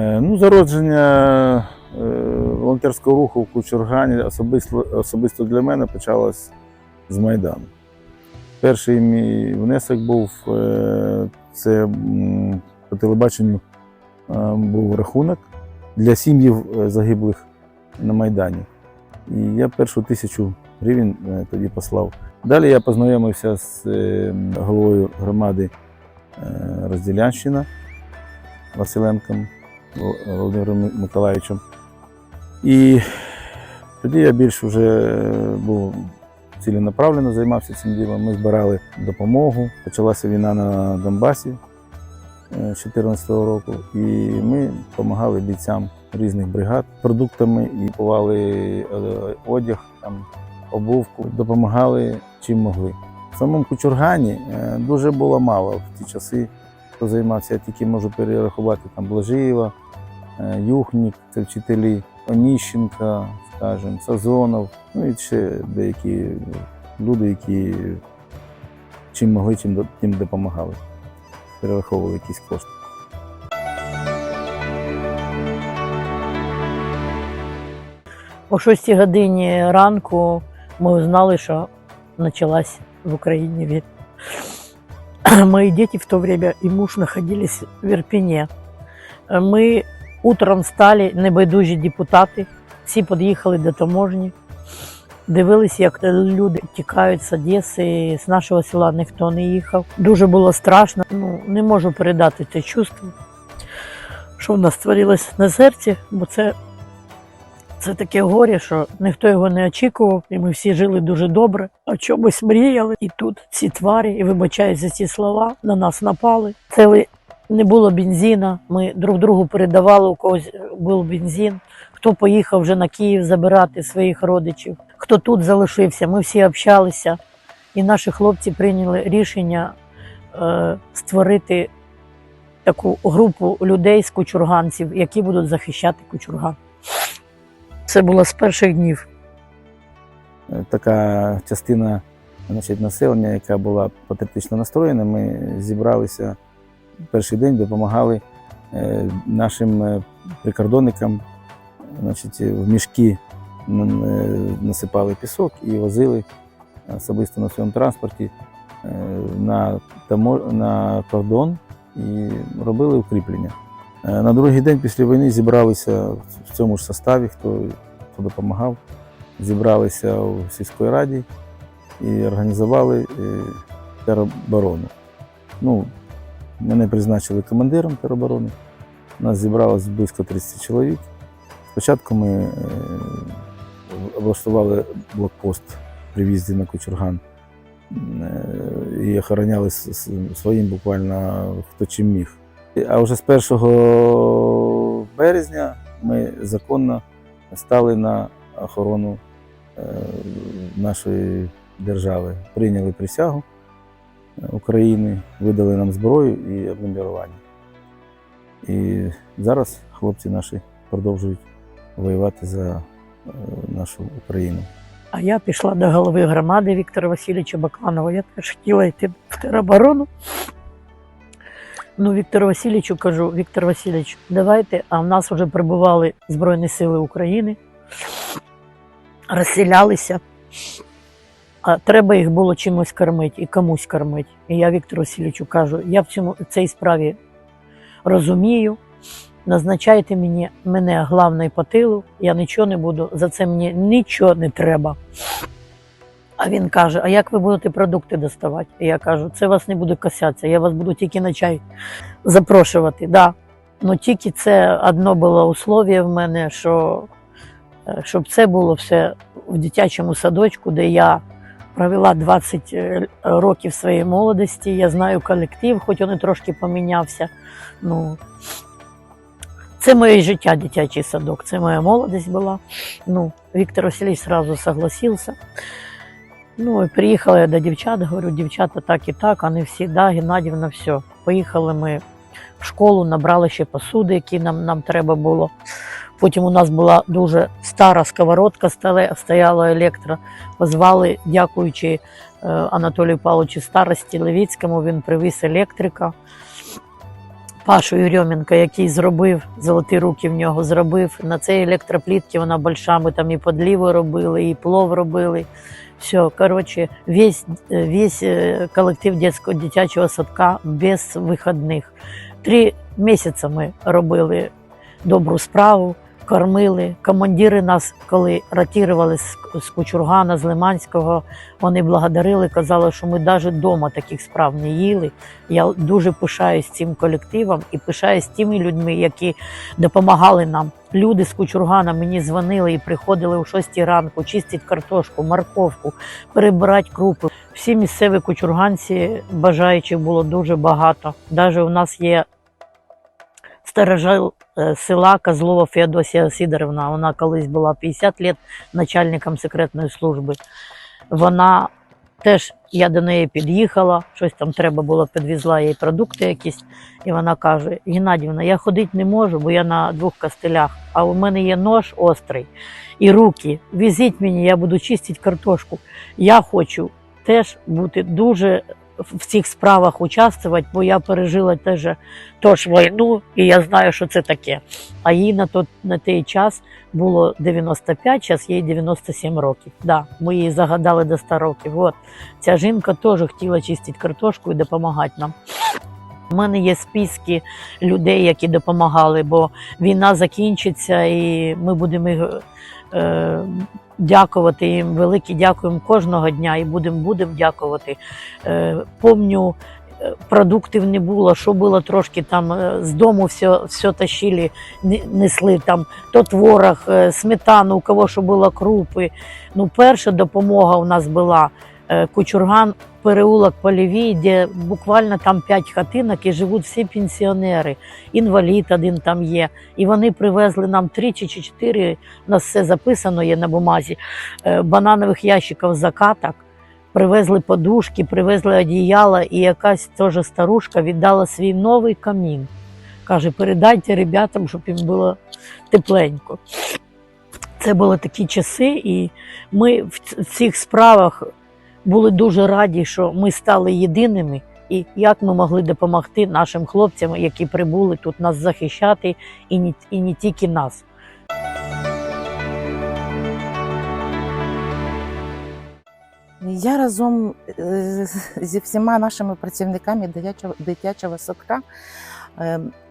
Е, Ну, зародження е, волонтерського руху в Кучургані особисто, особисто для мене почалось з Майдану. Перший мій внесок був е, це по телебаченню був рахунок для сім'їв загиблих на Майдані. І я першу тисячу гривень тоді послав. Далі я познайомився з головою громади Розділянщина Василенком Володимиром Миколаївичем. І тоді я більш вже був ціленаправленно займався цим ділом. Ми збирали допомогу. Почалася війна на Донбасі е, 2014 року, і ми допомагали бійцям різних бригад продуктами і купували е, одяг, там, обувку, допомагали чим могли. В самому Кучургані е, дуже було мало в ті часи, хто займався. Я тільки можу перерахувати там Блажиєва, е, Юхнік, це вчителі, Оніщенка, скажімо, Сазонов, ну і ще деякі люди, які чим могли, чим тим допомагали. Перераховували якісь кошти. О 6 годині ранку ми узнали, що почалась в Україні. Мои дети в то время и муж находились в Ирпене. Ми утром встали, небайдужі депутати, всі під'їхали до таможні, дивилися, як люди тікають з Одеси, з нашого села ніхто не їхав. Дуже було страшно. Ну, не можу передати це чувство, що в нас створилось на серці, бо це це таке горе, що ніхто його не очікував, і ми всі жили дуже добре, о чомусь мріяли. І тут ці тварі, і вибачаюсь за ці слова, на нас напали. Це не було бензина. Ми друг другу передавали, у когось був бензин. Хто поїхав вже на Київ забирати своїх родичів, хто тут залишився. Ми всі общалися, і наші хлопці прийняли рішення е, створити таку групу людей з кучурганців, які будуть захищати кучурган. Це було з перших днів. Е, така частина значить, населення, яка була патріотично настроєна, ми зібралися перший день, допомагали е, нашим е, прикордонникам значить, в мішки насипали пісок і возили особисто на своєму транспорті на кордон і робили укріплення. Е, На другий день після війни зібралися в цьому ж составі, хто, хто допомагав зібралися у сільській раді і організували е, тероборону. Ну, мене призначили командиром тероборони. Нас зібралось близько 30 чоловік. Спочатку ми е, облаштували блокпост при в'їзді на Кучурган і охороняли своїм буквально хто чим міг. А вже з 1 березня ми законно стали на охорону е, нашої держави. Прийняли присягу е, України, видали нам зброю і обмундирування. І зараз хлопці наші продовжують воювати за е, нашу Україну. А я пішла до голови громади Віктора Васильовича Бакланова. Я теж хотіла йти в тероборону. Ну, Віктору Васильовичу кажу, Віктор Васильович, давайте, а в нас вже прибували Збройні Сили України, розселялися. А треба їх було чимось кормити і комусь кормити. І я Віктору Васильовичу кажу, я в цьому в цій справі розумію. Назначайте мені мене главною по тилу, я нічого не буду, за це мені нічого не треба. А він каже: А як ви будете продукти доставати? І я кажу, це вас не буде касатися, я вас буду тільки на чай запрошувати. Да. Ну тільки це одно було условие в мене, що е, щоб це було все в дитячому садочку, де я провела 20 е, років своєї молодості. Я знаю колектив, хоч він трошки помінявся. Ну, це моє життя, дитячий садок, це моя молодость була. Ну, Віктор Васильович сразу согласився. Ну, приїхала я до дівчат, говорю, дівчата так і так, вони всі, да, Геннадівна, все. Поїхали ми в школу, набрали ще посуди, які нам, нам треба було. Потім у нас була дуже стара сковородка, стояла електро. Позвали, дякуючи е, Анатолію Павловичу старості Левіцькому, він привіз електрика. Пашу Юрьоменка, який зробив золоті руки в нього зробив. На цій електроплітці вона больша, ми там і подліву робили, і плов робили. Все, короче, весь, весь е, колектив дитячого, дитячого садка без вихідних. Три місяці ми робили добру справу, кормили. Командири нас, коли ротували з, з Кучургана, з Лиманського, вони благодарили, казали, що ми навіть вдома таких справ не їли. Я дуже пишаюсь цим колективом і пишаюсь тими людьми, які допомагали нам. Люди з Кучургана мені дзвонили і приходили о 6 ранку, чистити картошку, морковку, перебирати крупи. Всі місцеві кучурганці бажаючих було дуже багато. Навіть у нас є сторожил е, села Козлова Феодосія Сидоровна. Вона колись була 50 років начальником секретної служби. Вона теж я до неї під'їхала, щось там треба було, підвезла їй продукти якісь. І вона каже: Геннадівна, я ходити не можу, бо я на двох костелях, а у мене є нож острий і руки. Візіть мені, я буду чистити картошку. Я хочу теж бути дуже в цих справах участвувати, бо я пережила теж тож війну, і я знаю, що це таке. А їй на той, на той час було 95, зараз їй 97 років. Да, ми її загадали до 100 років. От ця жінка теж хотіла чистити картошку і допомагати нам. У мене є списки людей, які допомагали, бо війна закінчиться, і ми будемо дякувати їм. Велике дякуємо кожного дня і будемо будем дякувати. Е, помню, е, продуктів не було, що було трошки там е, з дому все, все тащили, несли там то творог, е, сметану, у кого що було крупи. Ну, перша допомога у нас була е, Кучурган, переулок Полівій, де буквально там п'ять хатинок і живуть всі пенсіонери. Інвалід один там є. І вони привезли нам три чи чотири, у нас все записано є на бумазі, е, бананових ящиків закаток. Привезли подушки, привезли одіяла, і якась теж старушка віддала свій новий камін. Каже, передайте ребятам, щоб їм було тепленько. Це були такі часи, і ми в цих справах були дуже раді, що ми стали єдиними, і як ми могли допомогти нашим хлопцям, які прибули тут нас захищати, і не, і не тільки нас. Я разом е, зі всіма нашими працівниками дитячого, дитячого садка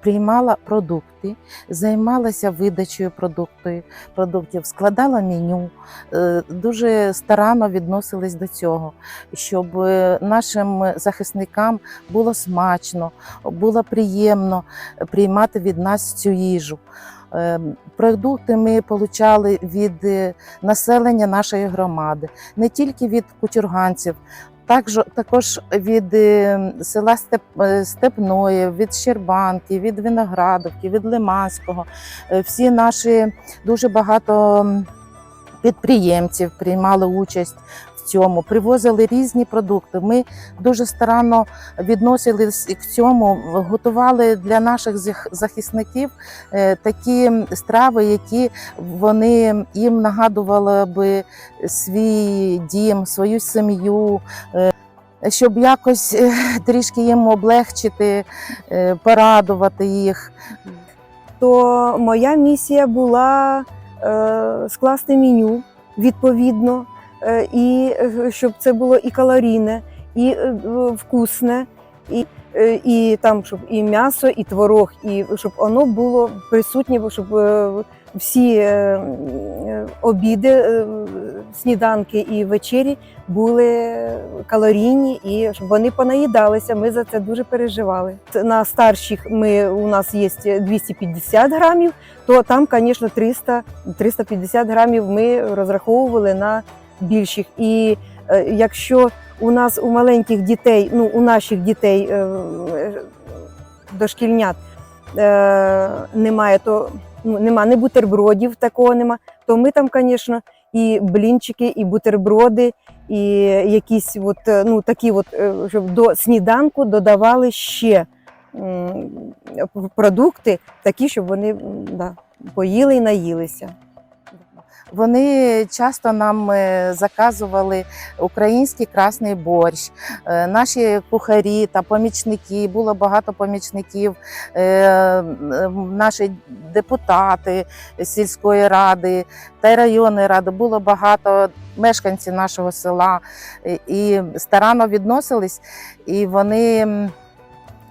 приймала продукти, займалася видачею продуктів, продуктів складала меню, е, дуже старанно відносились до цього, щоб е, нашим захисникам було смачно, було приємно приймати від нас цю їжу. Е, Продукти ми отримали від е, населення нашої громади, не тільки від кучурганців, також, також від е, села Степ, е, Степної, від Щербанки, від Виноградовки, від Лиманського. Е, Всі наші дуже багато підприємців приймали участь цьому, привозили різні продукти. Ми дуже старанно відносились к цьому, готували для наших захисників е, такі страви, які вони їм нагадували би свій дім, свою сім'ю, е, щоб якось е, трішки їм облегчити, порадувати їх. то моя місія була скласти меню відповідно, і е, щоб це було і калорійне, і е, вкусне, і, е, і там, щоб і м'ясо, і творог, і щоб воно було присутнє, щоб е, всі е, е, обіди, е, сніданки і вечері були калорійні, і щоб вони понаїдалися. Ми за це дуже переживали. На старших ми у нас є 250 грамів, то там, звісно, 300, 350 грамів ми розраховували на більших. І е, якщо у нас у маленьких дітей, ну у наших дітей е, дошкільнят е, немає, то ну, нема не бутербродів, такого нема, то ми там, звісно, і блінчики, і бутерброди, і якісь от, ну, такі, от, щоб до сніданку додавали ще продукти, такі, щоб вони да, поїли і наїлися. Вони часто нам е, заказували український красний борщ. Е, Наші кухарі та помічники, було багато помічників, е, наші депутати сільської ради та районної ради, було багато мешканців нашого села і старанно відносились, і вони.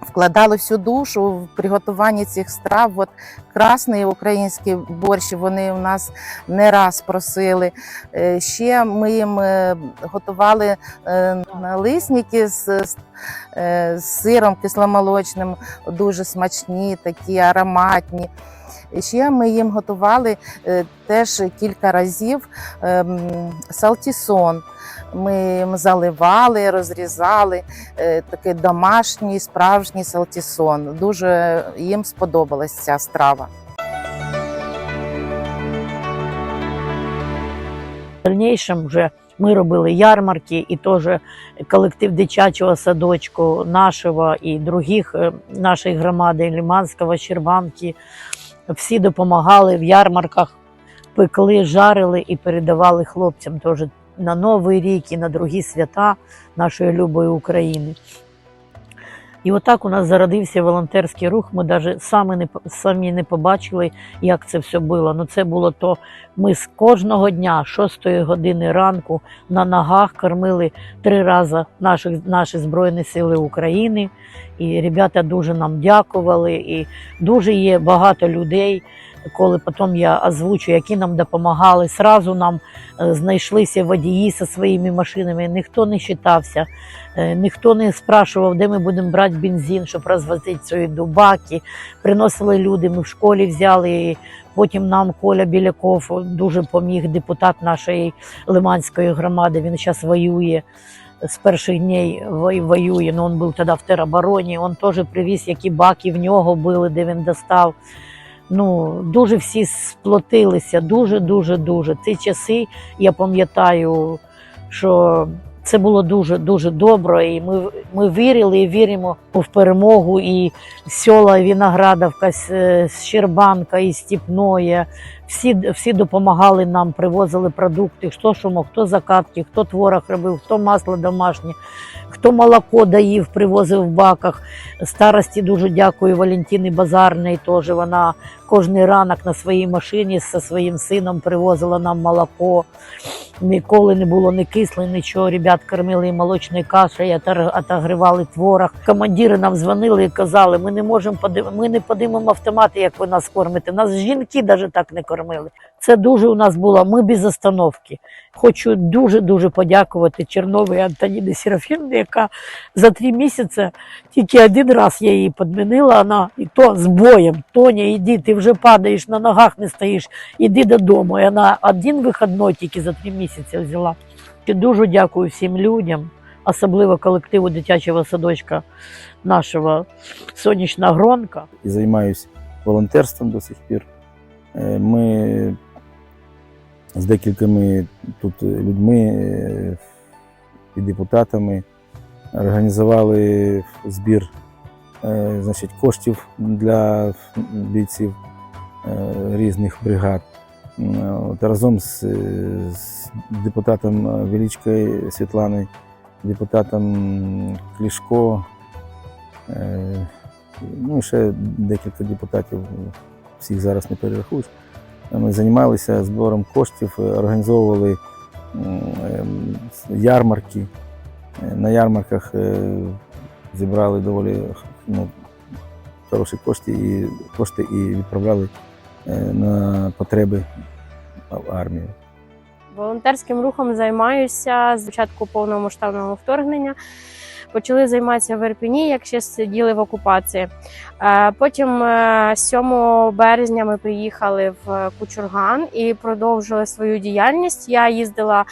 Вкладали всю душу в приготування цих страв. От красний український борщ вони у нас не раз просили. Е, Ще ми їм е, готували е, налисники з, сиром кисломолочним, дуже смачні, такі ароматні. Ще ми їм готували теж кілька разів ем, салтісон. Ми заливали, розрізали е, такий домашній справжній салтісон. Дуже їм сподобалась ця страва. В вже ми робили ярмарки, і теж колектив дитячого садочку нашого і других е, нашої громади Ліманського, Щербанки. Всі допомагали в ярмарках, пекли, жарили і передавали хлопцям теж на Новий рік і на другі свята нашої любої України. І отак у нас зародився волонтерський рух. Ми навіть самі не, самі не побачили, як це все було. Ну це було то. Ми з кожного дня, 6 години ранку, на ногах кормили три рази наших, наші Збройні Сили України. І ребята дуже нам дякували. І дуже є багато людей. Коли потім я озвучу, які нам допомагали, сразу нам е, знайшлися водії зі своїми машинами. Ніхто не считався, е, ніхто не спрашував, де ми будемо брати бензин, щоб розвозити свої дубаки. Приносили люди. Ми в школі взяли. І потім нам Коля Біляков дуже поміг, депутат нашої Лиманської громади. Він зараз воює. З перших днів воює, ну він був тоді в теробороні. Він теж привіз, які баки в нього були, де він достав. Ну, дуже всі сплотилися, дуже, дуже. Ці часи я пам'ятаю, що це було дуже, дуже добре. І ми, ми вірили і віримо в перемогу. І села Віноградовка, е, Щербанка і Степноє. Всі, всі допомагали нам, привозили продукти, хто мог, хто закатки, хто творог робив, хто масло домашнє, хто молоко доїв, привозив в баках. Старості дуже дякую Валентині Базарної. Теж вона кожний ранок на своїй машині зі своїм сином привозила нам молоко. Ніколи не було ні кисле, нічого. Ребят кормили і молочною кашею, отогрівали творог. Командири нам дзвонили і казали, ми не можемо ми не подимемо автомати, як ви нас кормите. Нас жінки навіть так не кормили. Це дуже у нас було. Ми без остановки. Хочу дуже дуже подякувати Черновій Антоніні Серафімні, яка за три місяці тільки один раз я її підмінила, вона і то з боєм. Тоня, іди, ти вже падаєш, на ногах не стоїш, іди додому. І вона один вихідний тільки за три місяці взяла. І дуже дякую всім людям, особливо колективу дитячого садочка нашого Сонячна Гронка. і займаюся волонтерством до сих пір. Е, Ми з декількома тут людьми е, і депутатами організували збір е, значить, коштів для бійців е, різних бригад. От разом з, з депутатом Величкою Світланою, депутатом Клішко, ну і ще декілька депутатів, всіх зараз не перерахуєш. Ми займалися збором коштів, е, організовували ем, ярмарки. Е, На ярмарках е, зібрали доволі ну, хороші кошти і, кошти і відправляли е, на потреби армії. Волонтерським рухом займаюся з початку повномасштабного вторгнення. Почали займатися в Ірпіні, як ще сиділи в окупації. Е, Потім е, 7 березня ми приїхали в Кучурган і продовжили свою діяльність. Я їздила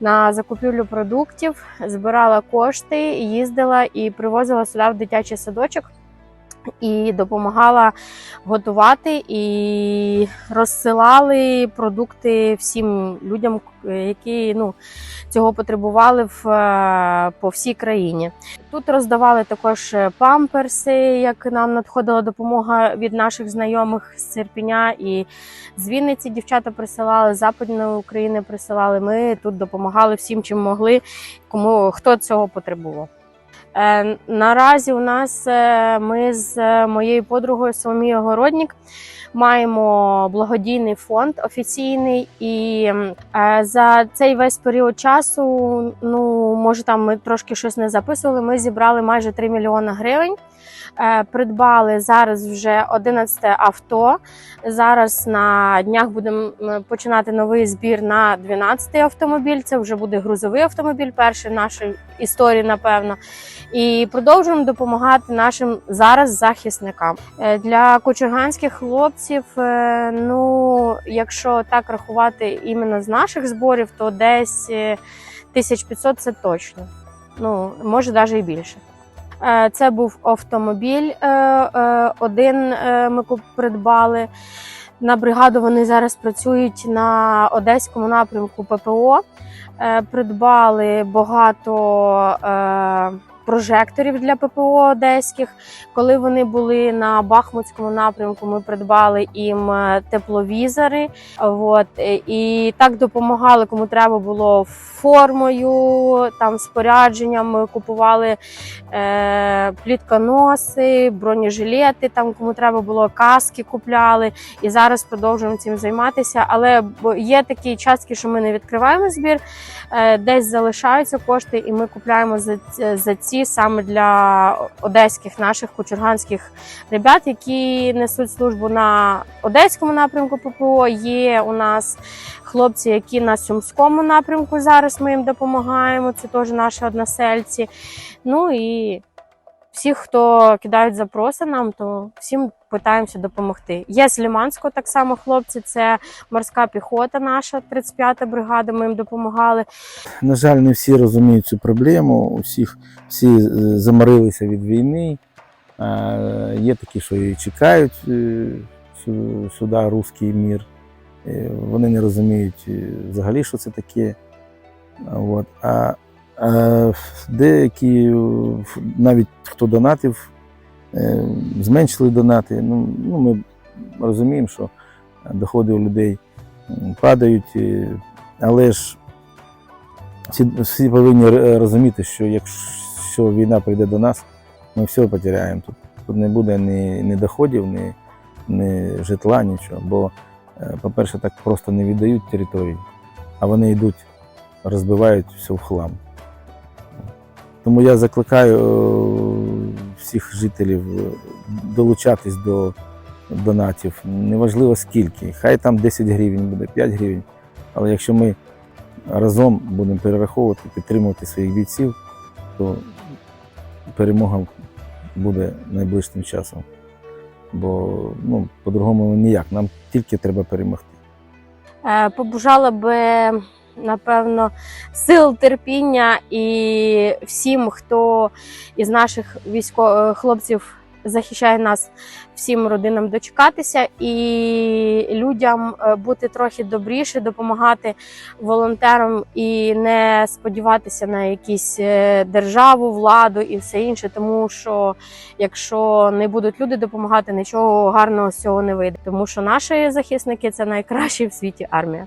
на закупівлю продуктів, збирала кошти, їздила і привозила сюди в дитячий садочок. І допомагала готувати і розсилали продукти всім людям, які ну, цього потребували в, е, по всій країні. Тут роздавали також памперси, як нам надходила допомога від наших знайомих з Серпіня і з Вінниці дівчата присилали, Западної України присилали. Ми тут допомагали всім, чим могли, кому хто цього потребував. Е, наразі у нас е, ми з е, моєю подругою Соломією Городнік маємо благодійний фонд офіційний, і за цей весь період часу, ну може там ми трошки щось не записували. Ми зібрали майже 3 мільйони гривень. Е, Придбали зараз вже 11 авто. Зараз на днях будемо починати новий збір на 12 автомобіль. Це вже буде грузовий автомобіль, перший в нашій історії, напевно. І продовжуємо допомагати нашим зараз захисникам. Е, Для кочерганських хлопців, е, ну якщо так рахувати іменно з наших зборів, то десь е, 1500 це точно. Ну, може навіть і більше. Е, Це був автомобіль. е, е, Один ми придбали. На бригаду вони зараз працюють на одеському напрямку ППО. Придбали багато прожекторів для ППО одеських. Коли вони були на Бахмутському напрямку, ми придбали їм е, тепловізори. От, е, і так допомагали, кому треба було формою, там спорядженням. Ми купували е, плітконоси, бронежилети, там кому треба було каски купляли. І зараз продовжуємо цим займатися. Але є такі частки, що ми не відкриваємо збір, е, десь залишаються кошти, і ми купляємо за, за ці саме для одеських наших кучурганських ребят, які несуть службу на одеському напрямку ППО. Є у нас хлопці, які на сумському напрямку зараз ми їм допомагаємо. Це теж наші односельці. Ну і всіх, хто кидають запроси нам, то всім питаємося допомогти. Є з Ліманського так само хлопці, це морська піхота наша, 35-та бригада. Ми їм допомагали. На жаль, не всі розуміють цю проблему. У всіх всі е, заморилися від війни. Е, Є такі, що і чекають е, сюди руський мір. Вони не розуміють взагалі, що це таке. От. А деякі, е, навіть хто донатив, е, зменшили донати. Ну, ну, ми розуміємо, що доходи у людей падають, е, але ж всі, повинні розуміти, що якщо війна прийде до нас, ми все потеряємо. Тут, тут не буде ні, ні доходів, ні, ні житла, нічого. Бо, е, по-перше, так просто не віддають території, а вони йдуть, розбивають все в хлам. Тому я закликаю е, всіх жителів е, долучатись до донатів. Неважливо скільки. Хай там 10 гривень буде, 5 гривень. Але якщо ми разом будемо перераховувати, підтримувати своїх бійців, то перемога буде найближчим часом. Бо ну, по-другому ніяк. Нам тільки треба перемогти. Е, Побажала би, напевно, сил терпіння і всім, хто із наших військових хлопців захищає нас, всім родинам дочекатися і людям е, бути трохи добріше, допомагати волонтерам і не сподіватися на якісь е, державу, владу і все інше, тому що якщо не будуть люди допомагати, нічого гарного з цього не вийде. Тому що наші захисники це найкращі в світі армія.